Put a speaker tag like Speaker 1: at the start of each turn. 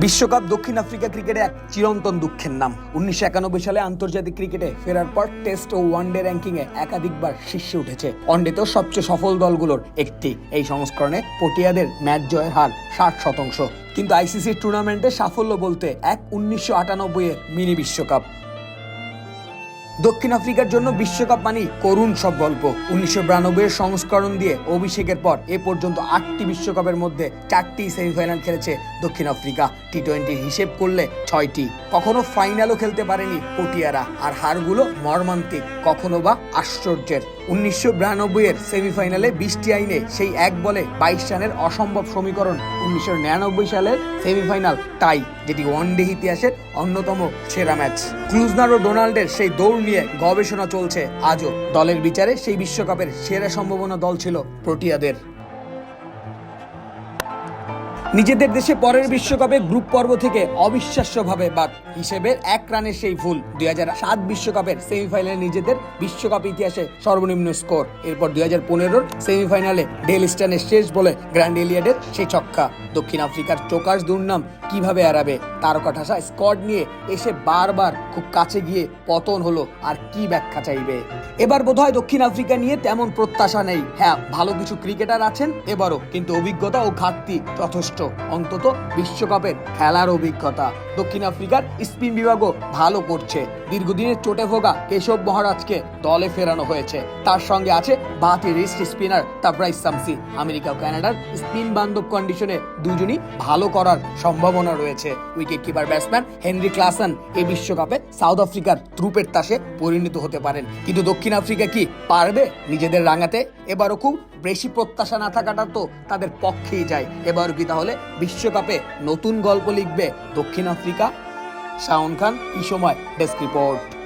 Speaker 1: বিশ্বকাপ দক্ষিণ আফ্রিকা ক্রিকেটে এক চিরন্তন দুঃখের নাম। উনিশশো একানব্বই সালে আন্তর্জাতিক ক্রিকেটে ফেরার পর টেস্ট ও ওয়ানডে র্যাঙ্কিংয়ে একাধিকবার শীর্ষে উঠেছে। ওয়ানডেতেও সবচেয়ে সফল দলগুলোর একটি। এই সংস্করণে পটিয়াদের ম্যাচ জয়ের হার ষাট শতাংশ। কিন্তু আইসিসি টুর্নামেন্টে সাফল্য বলতে এক উনিশশো আটানব্বই মিনি বিশ্বকাপ। দক্ষিণ আফ্রিকার জন্য বিশ্বকাপ মানেই করুণ সব গল্প। উনিশশো বিরানব্বইয়ের সংস্করণ দিয়ে অভিষেকের পর এ পর্যন্ত আটটি বিশ্বকাপের মধ্যে চারটি সেমিফাইনাল খেলেছে দক্ষিণ আফ্রিকা। টি টোয়েন্টির হিসেব করলে ছয়টি। কখনো ফাইনালও খেলতে পারেনি পটিয়ারা, আর হারগুলো মর্মান্তিক, কখনো বা আশ্চর্যের। উনিশশো বিরানব্বই এর সেমিফাইনালে বৃষ্টি আইনে সেই এক বলে বাইশ রানের অসম্ভব সমীকরণ উনিশশো নিরানব্বই সালের সেমিফাইনাল তাই যেটি ওয়ানডে ইতিহাসের অন্যতম সেরা ম্যাচ। ক্লুজনার ও ডোনাল্ডের সেই দৌড় নিয়ে গবেষণা চলছে। আজও দলের বিচারে সেই বিশ্বকাপের সেরা সম্ভাবনা দল ছিল প্রোটিয়াদের। নিজেদের দেশে পরের বিশ্বকাপে গ্রুপ পর্ব থেকে অবিশ্বাস্যভাবে বাদ হিসেবে এক রানের সেই ভুল। দুই সাত বিশ্বকাপের সেমিফাইনালে নিজেদের বিশ্বকাপ ইতিহাসে সর্বনিম্ন স্কোর। এরপর দুই হাজার পনেরোর সেমিফাইনালে ডেল স্টানের শেষ বলে গ্র্যান্ড এলিয়াডের সেই ছক্কা। দক্ষিণ আফ্রিকার চোকাস দুর্নাম কীভাবে এড়াবে? তারকা ঠাসা স্কোয়াড নিয়ে এসে বারবার খুব কাছে গিয়ে পতন হলো আর কি ব্যাখ্যা চাইবে? এবার বোধহয় দক্ষিণ আফ্রিকা নিয়ে তেমন প্রত্যাশা নেই। হ্যাঁ ভালো কিছু ক্রিকেটার আছেন এবারও, কিন্তু অভিজ্ঞতা ও ঘাটতি যথেষ্ট অন্তত বিশ্বকাপের খেলার অভিজ্ঞতা। দক্ষিণ আফ্রিকার স্পিন বিভাগও ভালো করছে। দীর্ঘদিনের চোটে ভোগা কেশব মহারাজকে দলে ফেরানো হয়েছে। তার সঙ্গে আছে বাতি wrist spinner Tabraiz Shamsi. America ও কানাডার স্পিন বান্ধব কন্ডিশনে দুজনই ভালো করার সম্ভাবনা রয়েছে। Wicket keeper batsman Henry Klaasen এই বিশ্বকাপে সাউথ আফ্রিকার ত্রুপের তাসে পরিণত হতে পারেন। কিন্তু দক্ষিণ আফ্রিকা কি পারবে নিজেদের রাঙাতে? এবারও খুব বেশি প্রত্যাশা না থাকাটা তো তাদের পক্ষেই যায়। এবার কি তাহলে বিশ্বকাপে নতুন গল্প লিখবে দক্ষিণ আফ্রিকা? শাওন খান, এই সময় ডেস্ক রিপোর্ট।